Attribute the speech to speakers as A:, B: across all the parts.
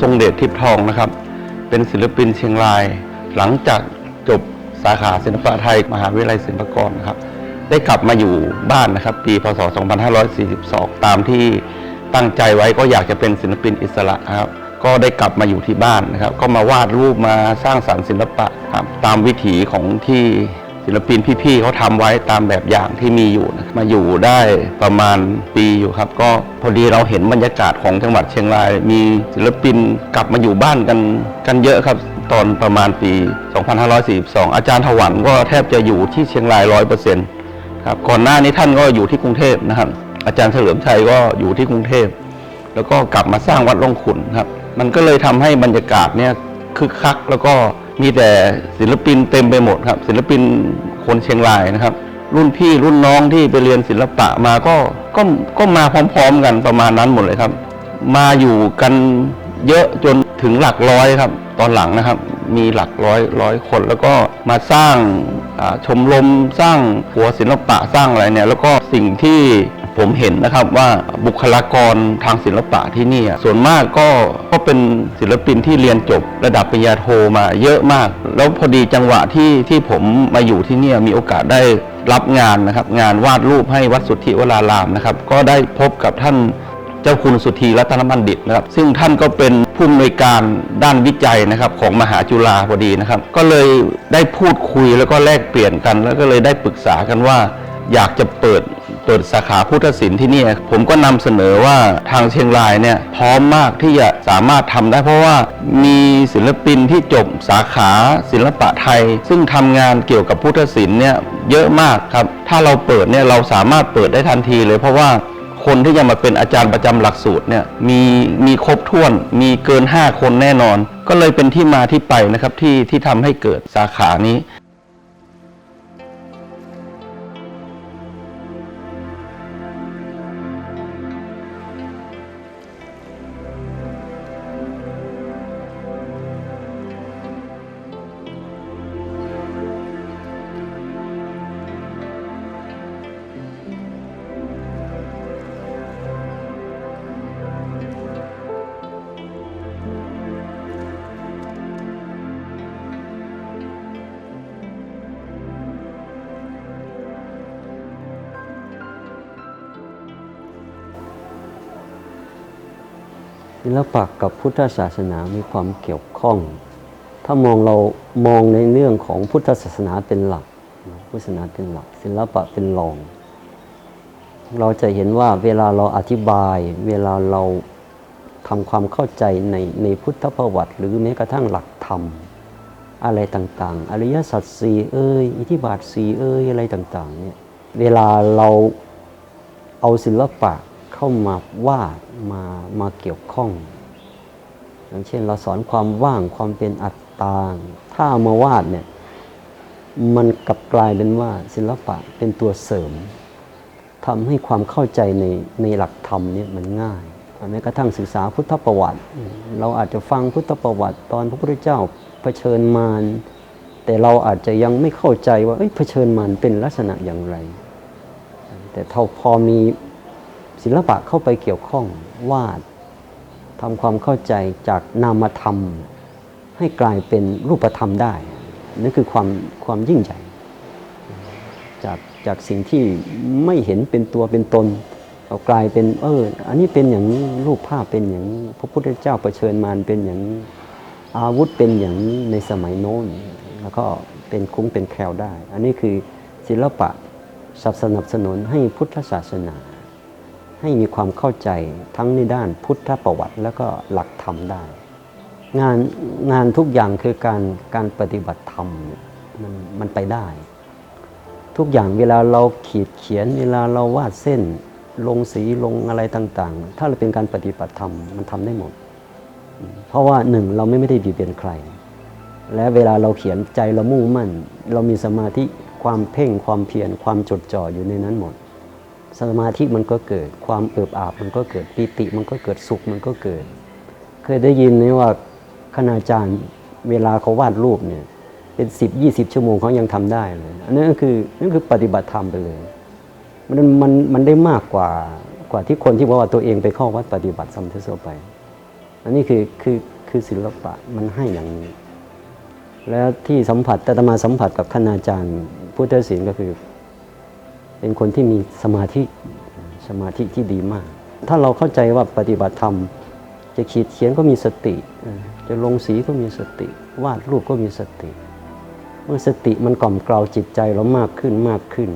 A: ทรงเดชทิพย์ทองนะครับ เป็นศิลปินเชียงราย หลังจากจบสาขาศิลปะไทยมหาวิทยาลัยศิลปากรนะครับ ได้กลับมาอยู่บ้านนะครับ ปีพศ 2542 ตามที่ตั้งใจไว้ก็อยากจะเป็นศิลปินอิสระครับ ก็ได้กลับมาอยู่ที่บ้านนะครับ ก็มาวาดรูปมาสร้างสรรค์ศิลปะครับตามวิถีของที่ ศิลปินพี่ๆเขาทำไว้ตามแบบอย่างที่มีอยู่นะมาอยู่ได้ประมาณปีอยู่ครับ ก็พอดีเราเห็นบรรยากาศของจังหวัดเชียงราย มีศิลปินกลับมาอยู่บ้านกันกันเยอะครับตอนประมาณปี 2542 อาจารย์ถวันก็แทบจะอยู่ที่เชียงรายร้อยเปอร์เซ็นต์ครับก่อนหน้านี้ท่านก็อยู่ที่กรุงเทพนะครับ อาจารย์เฉลิมชัยก็อยู่ที่กรุงเทพ แล้วก็กลับมาสร้างวัดร่องขุนครับ มันก็เลยทำให้บรรยากาศเนี่ยคึกคักแล้วก็ มีแต่ศิลปินเต็มไปหมดครับ ศิลปินคนเชียงรายนะครับ รุ่นพี่รุ่นน้องที่ไปเรียนศิลปะมาก็ก็ก็มาพร้อม ๆ กันประมาณนั้นหมดเลยครับ มาอยู่กันเยอะจนถึงหลักร้อยครับ ตอนหลังนะครับ มีหลักร้อยร้อยคน แล้วก็มาสร้างชมรมสร้างหัวศิลปะสร้างอะไรเนี่ย แล้วก็สิ่งที่ ผมเห็นนะครับว่าบุคลากรทางศิลปะที่นี่ส่วนมากก็ก็เป็นศิลปินที่เรียนจบระดับปริญญาโทมาเยอะมาก แล้วพอดีจังหวะที่ที่ผมมาอยู่ที่นี่มีโอกาสได้รับงานนะครับ งานวาดรูปให้วัดสุทธิวรารามนะครับ ก็ได้พบกับท่านเจ้าคุณสุธีรัตนบัณฑิตนะครับ ซึ่งท่านก็เป็นผู้อำนวยการด้านวิจัยนะครับของมหาจุฬาพอดีนะครับ ก็เลยได้พูดคุยแล้วก็แลกเปลี่ยนกัน แล้วก็เลยได้ปรึกษากันว่า อยากจะเปิด ปิดสาขาพุทธศิลป์ที่นี่ผมก็นำเสนอว่าทางเชียงรายเนี่ยพร้อมมากที่จะสามารถทำได้ เพราะว่ามีศิลปินที่จบสาขาศิลปะไทย ซึ่งทำงานเกี่ยวกับพุทธศิลป์เนี่ยเยอะมากครับ ถ้าเราเปิดเนี่ยเราสามารถเปิดได้ทันทีเลย เพราะว่าคนที่จะมาเป็นอาจารย์ประจำหลักสูตรเนี่ยมีมีครบถ้วนมีเกิน 5 คนแน่นอน ก็เลยเป็นที่มาที่ไปนะครับที่ที่ทำให้เกิดสาขานี้
B: ศิลปะกับพุทธศาสนามีความเกี่ยวข้อง ถ้ามองเรามองในเรื่องของพุทธศาสนาเป็นหลัก พุทธศาสนาเป็นหลัก ศิลปะเป็นรอง เราจะเห็นว่าเวลาเราอธิบาย เวลาเราทำความเข้าใจในในพุทธประวัติ หรือแม้กระทั่งหลักธรรม อะไรต่างๆ อริยสัจสี่เอ้ยอิทธิบาทสี่เอ้ยอะไรต่างๆเนี่ยเวลาเราเอาศิลปะ เข้ามาวาดมามาเกี่ยวข้องอย่างเช่นเราสอนความว่างความเป็นอัตตาถ้ามาวาดเนี่ยมันกลับกลายเป็นว่าศิลปะเป็นตัวเสริมทำให้ความเข้าใจในในหลักธรรมเนี่ยมันง่ายแม้กระทั่งศึกษาพุทธประวัติ เราอาจจะฟังพุทธประวัติ ตอนพระพุทธเจ้าเผชิญมารแต่เราอาจจะยังไม่เข้าใจว่าเอ้ยเผชิญมารเป็นลักษณะอย่างไร แต่เท่าพอมี ศิลปะเข้าไปเกี่ยวข้องวาดทำความเข้าใจจากนามธรรม ให้กลายเป็นรูปธรรมได้นั่นคือความความยิ่งใหญ่จากจากสิ่งที่ไม่เห็นเป็นตัวเป็นตนเอากลายเป็นเอออันนี้เป็นอย่างนี้รูปภาพเป็นอย่างนี้พระพุทธเจ้าเผชิญมารเป็นอย่างนี้อาวุธเป็นอย่างนี้ในสมัยโน้น แล้วก็เป็นคุ้งเป็นแคลวได้ อันนี้คือศิลปะสนับสนุนให้พุทธศาสนา ให้มีความเข้าใจทั้งในด้านพุทธประวัติ แล้วก็หลักธรรมได้ งานงานทุกอย่างคือการการปฏิบัติธรรมมันมันไปได้ ทุกอย่างเวลาเราขีดเขียนเวลาเราวาดเส้นลงสีลงอะไรต่าง ๆ ถ้าเราเป็นการปฏิบัติธรรมมันทำได้หมด เพราะว่าหนึ่งเราไม่ไม่ได้บีบเบียนใคร และเวลาเราเขียนใจเรามุ่งมั่น เรามีสมาธิความเพ่งความเพียรความจดจ่ออยู่ในนั้นหมด สมาธิมันก็เกิด ความเอิบอาบมันก็เกิดปิติมันก็เกิดสุขมันก็เกิด เคยได้ยินไหมว่าคณาจารย์เวลาเขาวาดรูปเนี่ยเป็นสิบยี่สิบชั่วโมงเขายังทำได้เลยอันนั้นก็คือนั่นคือปฏิบัติธรรมไปเลย มันมันมันได้มากกว่ากว่าที่คนที่บอกว่าตัวเองไปเข้าวัดปฏิบัติสัมทโซไป อันนี้คือคือคือศิลปะมันให้อย่างนี้ แล้วที่สัมผัสแต่ตมาสัมผัสกับท่านอาจารย์พุทธศิลป์ก็คือ เป็นคนที่มีสมาธิสมาธิที่ดีมาก ถ้าเราเข้าใจว่าปฏิบัติธรรม จะขีดเขียนก็มีสติ จะลงสีก็มีสติ วาดรูปก็มีสติ เมื่อสติมันกล่อมเกลาจิตใจเรามากขึ้นมากขึ้น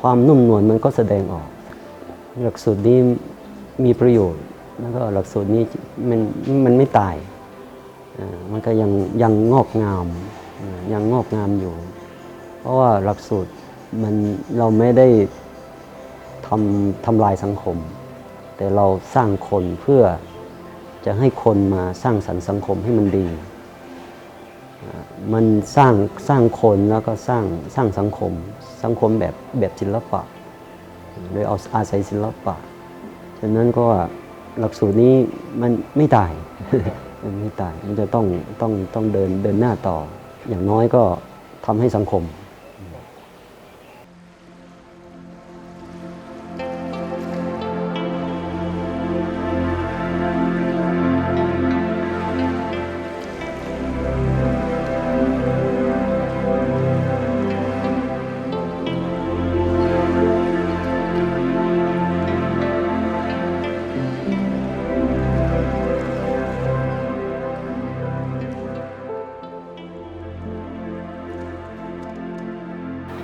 B: ความนุ่มนวลมันก็แสดงออก หลักสูตรนี้มีประโยชน์แล้วก็หลักสูตรนี้มันมันไม่ตาย มันก็ยังยังงอกงามยังงอกงามอยู่ เพราะว่าหลักสูตร มันเราไม่ได้ทำทำลายสังคม แต่เราสร้างคนเพื่อจะให้คนมาสร้างสรรค์สังคมให้มันดี มันสร้างสร้างคนแล้วก็สร้างสร้างสังคม สังคมแบบแบบศิลปะ โดยเอาอาศัยศิลปะ ฉะนั้นก็หลักสูตรนี้มันไม่ตาย มันไม่ตาย มันจะต้องต้องต้องเดินเดินหน้าต่อ อย่างน้อยก็ทำให้สังคม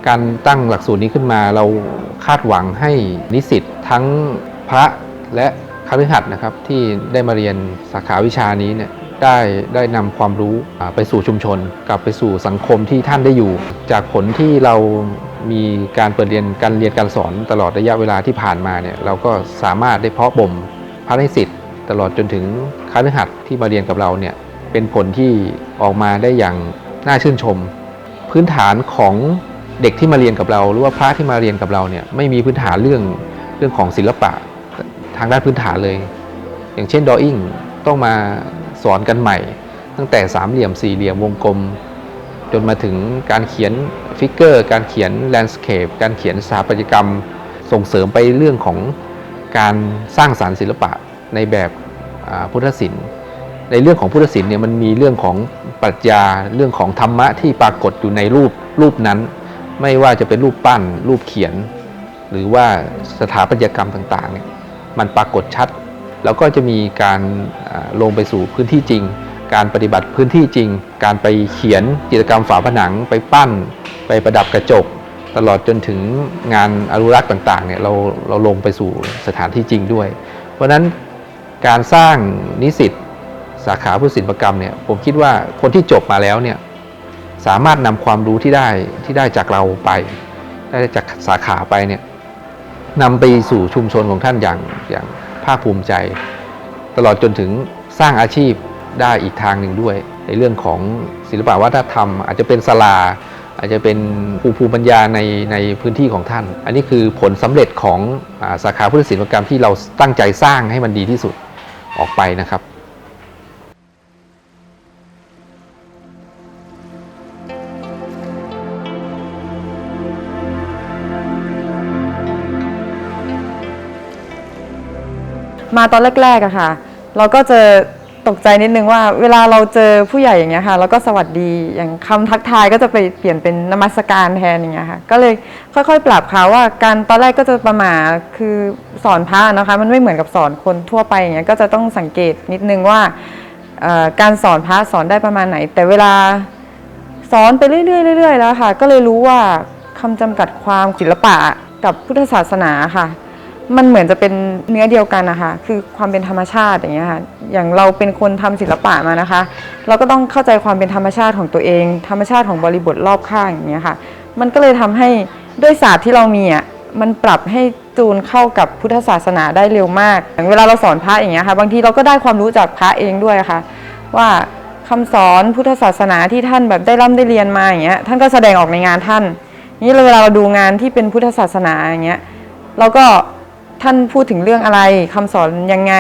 C: การตั้งหลักสูตรนี้ขึ้นมา เราคาดหวังให้นิสิตทั้งพระและคฤหัสถ์นะครับที่ได้มาเรียนสาขาวิชานี้เนี่ยได้ได้นำความรู้ไปสู่ชุมชน กลับไปสู่สังคมที่ท่านได้อยู่ จากผลที่เรามีการเปิดเรียนการเรียนการสอนตลอดระยะเวลาที่ผ่านมาเนี่ยเราก็สามารถได้เพาะบ่มพระนิสิตตลอดจนถึงคฤหัสถ์ที่มาเรียนกับเราเนี่ยเป็นผลที่ออกมาได้อย่างน่าชื่นชม พื้นฐานของ เด็กที่มาเรียนกับเรา หรือว่าพระที่มาเรียนกับเราเนี่ยไม่มีพื้นฐานเรื่องเรื่องของศิลปะทางด้านพื้นฐานเลย อย่างเช่นดออิ่งต้องมาสอนกันใหม่ ตั้งแต่สามเหลี่ยมสี่เหลี่ยมวงกลม จนมาถึงการเขียนฟิกเกอร์ การเขียนแลนด์สเคปการเขียนสถาปัตยกรรม ส่งเสริมไปเรื่องของการสร้างสารรค์ศิลปะในแบบพุทธศิลป์ในเรื่องของพุทธศิลป์เนี่ยมันมีเรื่องของปรัชญาเรื่องของธรรมะที่ปรากฏอยู่ในรูปรูปนั้น ไม่ว่าจะเป็นรูปปั้น รูปเขียน หรือว่าสถาปัตยกรรมต่างๆเนี่ยมันปรากฏชัด แล้วก็จะมีการลงไปสู่พื้นที่จริง การปฏิบัติพื้นที่จริง การไปเขียนจิตรกรรมฝาผนัง ไปปั้น ไปประดับกระจก ตลอดจนถึงงานอนุรักษ์ต่างๆเนี่ยเราเราลงไปสู่สถานที่จริงด้วย เพราะฉะนั้นการสร้างนิสิตสาขาพุทธศิลปกรรมเนี่ยผมคิดว่าคนที่จบมาแล้วเนี่ย สามารถนำความรู้ที่ได้ที่ได้จากเราไป ได้จากสาขาไปเนี่ยนำไปสู่ชุมชนของท่านอย่างอย่างภาคภูมิใจ ตลอดจนถึงสร้างอาชีพได้อีกทางหนึ่งด้วย ในเรื่องของศิลปวัฒนธรรม อาจจะเป็นศาลา อาจจะเป็นภูภูมิปัญญาในในพื้นที่ของท่าน อันนี้คือผลสำเร็จของอาสาขาพุทธศิลปกรรมที่เราตั้งใจสร้างให้มันดีที่สุดออกไปนะครับ
D: มาตอนแรกๆอะค่ะ เราก็เจอตกใจนิดนึงว่า เวลาเราเจอผู้ใหญ่อย่างเงี้ยค่ะเราก็สวัสดีอย่างคำทักทายก็จะไปเปลี่ยนเป็นนมัสการแทนอย่างเงี้ยค่ะ ก็เลยค่อยๆ ปรับเขาว่าการตอนแรกก็จะประมาคือสอนพระนะคะ มันไม่เหมือนกับสอนคนทั่วไปอย่างเงี้ยก็จะต้องสังเกตนิดนึงว่าการสอนพระสอนได้ประมาณไหน แต่เวลาสอนไปเรื่อยๆเรื่อยๆแล้วค่ะ ก็เลยรู้ว่าคำจำกัดความศิลปะกับพุทธศาสนาค่ะ มันเหมือนจะเป็นเนื้อเดียวกันนะคะ คือความเป็นธรรมชาติอย่างเงี้ยค่ะ อย่างเราเป็นคนทำศิลปะมานะคะ เราก็ต้องเข้าใจความเป็นธรรมชาติของตัวเอง ธรรมชาติของบริบทรอบข้างอย่างเงี้ยค่ะ มันก็เลยทำให้ด้วยศาสตร์ที่เรามีอะ มันปรับให้จูนเข้ากับพุทธศาสนาได้เร็วมาก อย่างเวลาเราสอนพระอย่างเงี้ยค่ะ บางทีเราก็ได้ความรู้จากพระเองด้วยค่ะ ว่าคำสอนพุทธศาสนาที่ท่านแบบได้ร่ำได้เรียนมาอย่างเงี้ย ท่านก็แสดงออกในงานท่าน นี่เวลาเราดูงานที่เป็นพุทธศาสนาอย่างเงี้ย เราก็ ท่านพูดถึงเรื่องอะไรคำสอนยังไง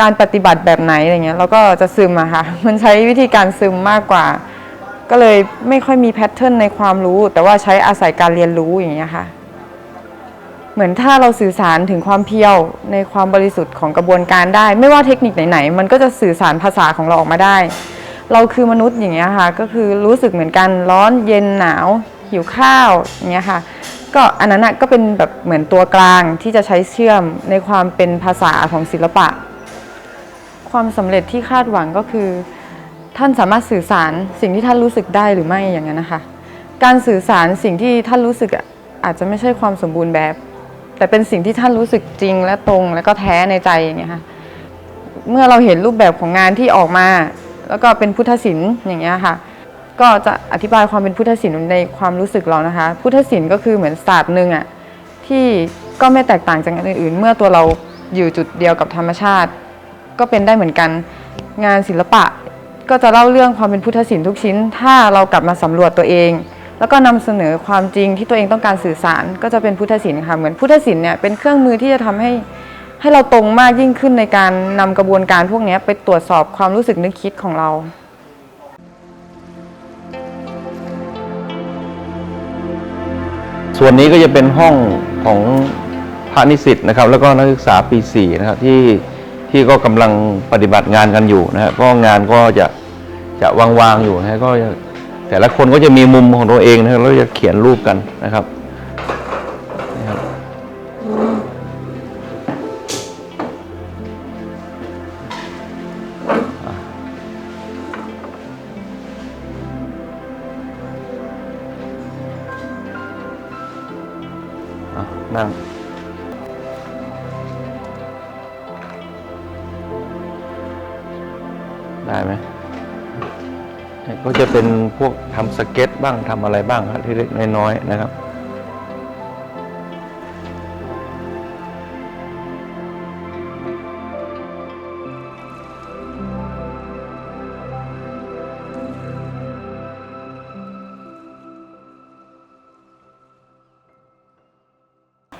D: การปฏิบัติแบบไหนอะไรเงี้ยเราก็จะซึมอะค่ะ มันใช้วิธีการซึมมากกว่า ก็เลยไม่ค่อยมีแพทเทิร์นในความรู้ แต่ว่าใช้อาศัยการเรียนรู้อย่างเงี้ยค่ะ เหมือนถ้าเราสื่อสารถึงความเพียวในความบริสุทธิ์ของกระบวนการได้ ไม่ว่าเทคนิคไหนๆมันก็จะสื่อสารภาษาของเราออกมาได้ เราคือมนุษย์อย่างเงี้ยค่ะ ก็คือรู้สึกเหมือนกันร้อนเย็นหนาวหิวข้าวอย่างเงี้ยค่ะ ก็อันนั้นก็เป็นแบบเหมือนตัวกลางที่จะใช้เชื่อมในความเป็นภาษาของศิลปะ ความสำเร็จที่คาดหวังก็คือ ท่านสามารถสื่อสารสิ่งที่ท่านรู้สึกได้หรือไม่อย่างนั้นนะคะ การสื่อสารสิ่งที่ท่านรู้สึกอะอาจจะไม่ใช่ความสมบูรณ์แบบ แต่เป็นสิ่งที่ท่านรู้สึกจริงและตรงและก็แท้ในใจอย่างเงี้ยค่ะเมื่อเราเห็นรูปแบบของงานที่ออกมา แล้วก็เป็นพุทธศิลป์อย่างเงี้ยค่ะ ก็จะอธิบายความเป็นพุทธศิลป์ในความรู้สึกเรานะคะ พุทธศิลป์ก็คือเหมือนศาสตร์หนึ่งอะที่ก็ไม่แตกต่างจากงานอื่นๆเมื่อตัวเราอยู่จุดเดียวกับธรรมชาติ ก็เป็นได้เหมือนกัน งานศิลปะก็จะเล่าเรื่องความเป็นพุทธศิลป์ทุกชิ้น ถ้าเรากลับมาสำรวจตัวเอง แล้วก็นำเสนอความจริงที่ตัวเองต้องการสื่อสารก็จะเป็นพุทธศิลป์ค่ะเหมือนพุทธศิลป์เนี่ยเป็นเครื่องมือที่จะทำให้ให้เราตรงมากยิ่งขึ้นในการนำกระบวนการพวกนี้ไปตรวจสอบความรู้สึกนึกคิดของเรา
A: ส่วนนี้ก็จะเป็นห้องของพระนิสิตนะครับ แล้วก็นักศึกษาปี4นะครับที่ที่ก็กำลังปฏิบัติงานกันอยู่นะฮะก็งานก็จะจะวางๆอยู่นะฮะก็แต่ละคนก็จะมีมุมของตัวเองนะครับแล้วจะเขียนรูปกันนะครับ สเก็ตบ้างทำอะไรบ้างครับที่เล็กๆน้อยๆนะครับ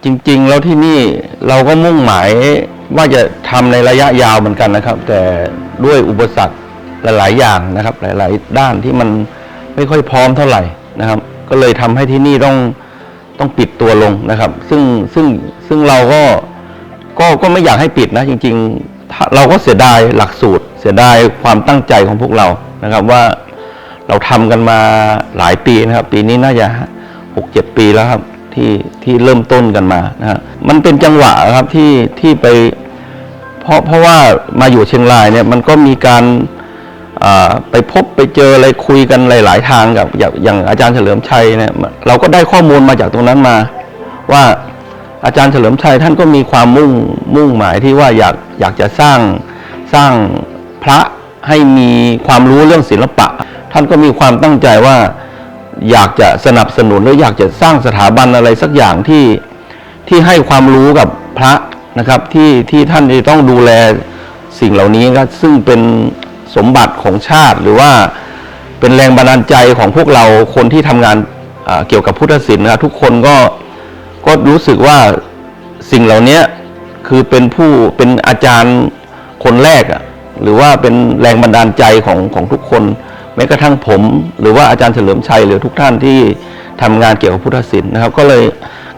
A: จริงๆ แล้วที่นี่เราก็มุ่งหมายว่าจะทำในระยะยาวเหมือนกันนะครับ แต่ด้วยอุปสรรคหลาย ๆ อย่างนะครับ หลาย ๆ ด้านที่มัน ไม่ค่อยพร้อมเท่าไหร่นะครับ ก็เลยทำให้ที่นี่ต้องต้องปิดตัวลงนะครับ ซึ่งซึ่งซึ่งเราก็ก็ก็ไม่อยากให้ปิดนะ จริง ๆ เราก็เสียดายหลักสูตร เสียดายความตั้งใจของพวกเรานะครับว่าเราทำกันมาหลายปีนะครับ ปีนี้น่าจะหกเจ็ดปีแล้วครับที่ที่เริ่มต้นกันมานะฮะมันเป็นจังหวะครับที่ที่ไป เพราะเพราะว่ามาอยู่เชียงรายเนี่ยมันก็มีการ ไปพบไปเจออะไรคุยกันหลาย ๆ ทางกับอย่างอางอาจารย์เฉลิมชัยเนี่ยเราก็ได้ข้อมูลมาจากตรงนั้นมา ว่าอาจารย์เฉลิมชัยท่านก็มีความมุ่งมุ่งหมายที่ว่าอยากอยากจะสร้างสร้างพระให้มีความรู้เรื่องศิลปะ ท่านก็มีความตั้งใจว่าอยากจะสนับสนุนหรืออยากจะสร้างสถาบันอะไรสักอย่างที่ที่ให้ความรู้กับพระนะครับที่ที่ท่านจะต้องดูแลสิ่งเหล่านี้ก็ซึ่งเป็น สมบัติของชาติ หรือว่าเป็นแรงบันดาลใจของพวกเราคนที่ทำงานเกี่ยวกับพุทธศิลป์นะครับทุกคนก็ก็รู้สึกว่าสิ่งเหล่านี้คือเป็นผู้เป็นอาจารย์คนแรกอะหรือว่าเป็นแรงบันดาลใจของของทุกคน แม้กระทั่งผม หรือว่าอาจารย์เฉลิมชัยหรือทุกท่านที่ทำงานเกี่ยวกับพุทธศิลป์นะครับ ก็เลย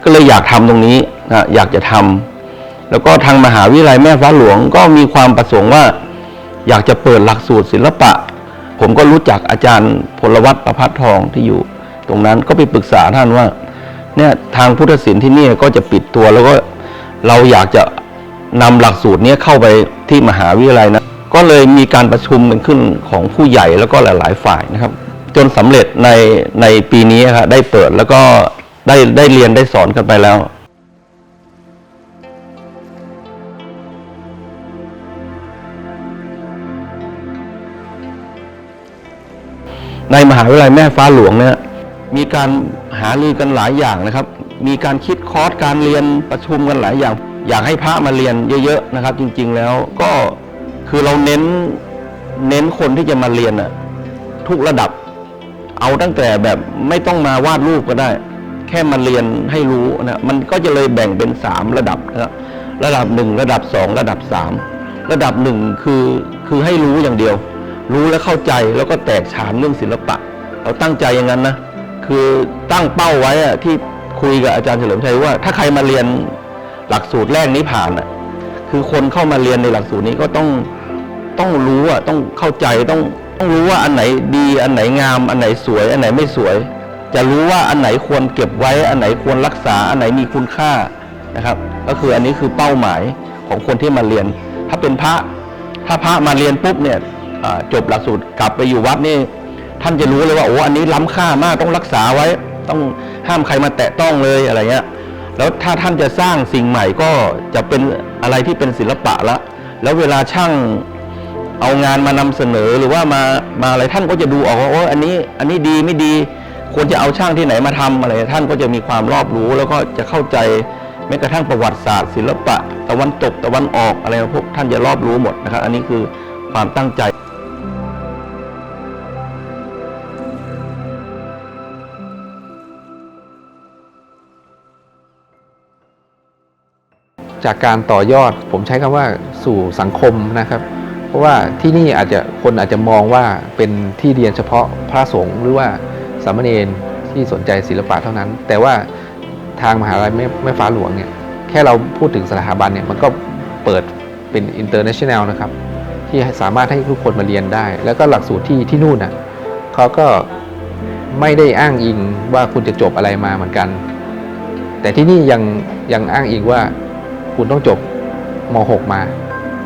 A: ก็เลยอยากทำตรงนี้นะอยากจะทำแล้วก็ทางมหาวิทยาลัยแม่ฟ้าหลวงก็มีความประสงค์ว่า อยากจะเปิดหลักสูตรศิลปะ ผมก็รู้จักอาจารย์พลวัตประพัฒทองที่อยู่ ตรงนั้นก็ไปปรึกษาท่านว่าเนี่ยทางพุทธศิลป์ที่นี่ก็จะปิดตัวแล้วก็เราอยากจะนำหลักสูตรนี้เข้าไปที่มหาวิทยาลัยนะก็เลยมีการประชุมกันขึ้นของผู้ใหญ่แล้วก็หลาย ๆ ฝ่ายนะครับ จนสำเร็จในในปีนี้ครับได้เปิดแล้วก็ได้ได้เรียนได้สอนกันไปแล้ว ในมหาวิทยาลัยแม่ฟ้าหลวงเนี่ยมีการหารือกันหลายอย่างนะครับ มีการคิดคอร์สการเรียนประชุมกันหลายอย่าง อยากให้พระมาเรียนเยอะๆนะครับ จริงๆแล้วก็คือเราเน้นเน้นคนที่จะมาเรียนอะทุกระดับ เอาตั้งแต่แบบไม่ต้องมาวาดรูปก็ได้ แค่มาเรียนให้รู้นะมันก็จะเลยแบ่งเป็นสามระดับนะครับระดับหนึ่งระดับสองระดับสามระดับหนึ่งคือคือให้รู้อย่างเดียว รู้และเข้าใจแล้วก็แตกฉานเรื่องศิลปะ เราตั้งใจอย่างนั้นนะ คือตั้งเป้าไว้อะที่คุยกับอาจารย์เฉลิมชัยว่า ถ้าใครมาเรียนหลักสูตรแรกนี้ผ่านอะคือคนเข้ามาเรียนในหลักสูตรนี้ก็ต้องต้องรู้อะต้องเข้าใจต้องต้องรู้ว่าอันไหนดีอันไหนงาม อันไหนสวย อันไหนไม่สวย จะรู้ว่าอันไหนควรเก็บไว้ อันไหนควรรักษา อันไหนมีคุณค่านะครับ ก็คืออันนี้คือเป้าหมายของคนที่มาเรียน ถ้าเป็นพระถ้าพระมาเรียนปุ๊บเนี่ย จบหลักสูตรกลับไปอยู่วัดนี่ท่านจะรู้เลยว่าโอ้อันนี้ล้ำค่ามากต้องรักษาไว้ ต้องห้ามใครมาแตะต้องเลยอะไรเงี้ยแล้วถ้าท่านจะสร้างสิ่งใหม่ก็จะเป็นอะไรที่เป็นศิลปะละ แล้วเวลาช่างเอางานมานำเสนอหรือว่ามามาอะไรท่านก็จะดูออกว่าโอ้อันนี้อันนี้ดีไม่ดีควรจะเอาช่างที่ไหนมาทำอะไรท่านก็จะมีความรอบรู้ แล้วก็จะเข้าใจแม้กระทั่งประวัติศาสตร์ ศิลปะ ตะวันตกตะวันออกอะไรพวกท่านจะรอบรู้หมดนะครับ อันนี้คือความตั้งใจ
C: จากการต่อยอด ผมใช้คำว่าสู่สังคมนะครับ เพราะว่าที่นี่อาจจะคนอาจจะมองว่าเป็นที่เรียนเฉพาะพระสงฆ์หรือว่าสามเณรที่สนใจศิลปะเท่านั้น แต่ว่าทางมหาลัยแม่แม่ฟ้าหลวงเนี่ยแค่เราพูดถึงสถาบันเนี่ยมันก็เปิดเป็น international นะครับ ที่สามารถให้ทุกคนมาเรียนได้ แล้วก็หลักสูตรที่ที่นู่นน่ะเขาก็ไม่ได้อ้างอิงว่าคุณจะจบอะไรมาเหมือนกัน แต่ที่นี่ยังยังอ้างอิงว่า คุณต้องจบม .6 มา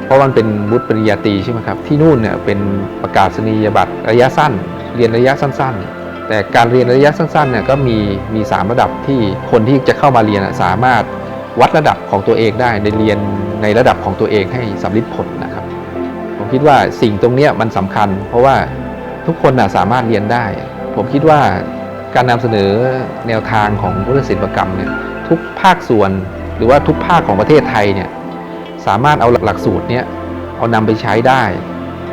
C: เพราะมันเป็นวุฒิปริญญาตรีใช่ไหมครับ ที่นู่นเนี่ยเป็นประกาศนียบัตรระยะสั้น เรียนระยะสั้น ๆ แต่การเรียนระยะสั้นๆเนี่ยก็มีมีสามระดับที่คนที่จะเข้ามาเรียนสามารถวัดระดับของตัวเองได้ในเรียนในระดับของตัวเองให้สำลิดผลนะครับ ผมคิดว่าสิ่งตรงนี้มันสำคัญ เพราะว่าทุกคนน่ะสามารถเรียนได้ ผมคิดว่าการนำเสนอแนวทางของพุทธศิลปกรรมเนี่ยทุกภาคส่วน หรือว่าทุกภาคของประเทศไทยเนี่ยสามารถเอาหลักสูตรเนี้ยเอานำไปใช้ได้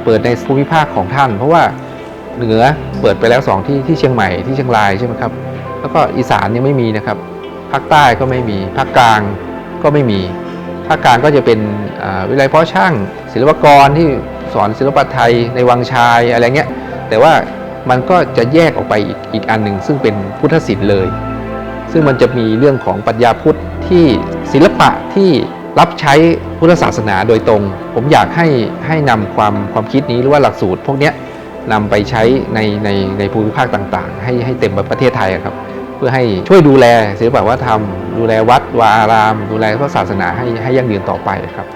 C: เปิดในภูมิภาคของท่าน เพราะว่าเหนือเปิดไปแล้วสองที่ที่เชียงใหม่ที่เชียงรายใช่ไหมครับแล้วก็อีสานยังไม่มีนะครับภาคใต้ก็ไม่มีภาคกลางก็ไม่มีภาคกลางก็จะเป็นวิไลเพาะช่าง ศิลปกรที่สอนศิลปะไทยในวังชายอะไรเงี้ยแต่ว่ามันก็จะแยกออกไปอีกอีกอันหนึ่งซึ่งเป็นพุทธศิลป์เลย ซึ่งมันจะมีเรื่องของปรัชญาพุทธ ที่ศิลปะที่รับใช้พุทธศาสนาโดยตรง ผมอยากให้ให้นำความความคิดนี้หรือว่าหลักสูตร พวกนี้นำไปใช้ในในในภูมิภาคต่างๆ ให้ให้เต็มประเทศไทยครับ เพื่อให้ช่วยดูแลศิลปวัฒนธรรม ดูแลวัดวาอาราม ดูแลพระศาสนาให้ให้ยั่งยืนต่อไปครับ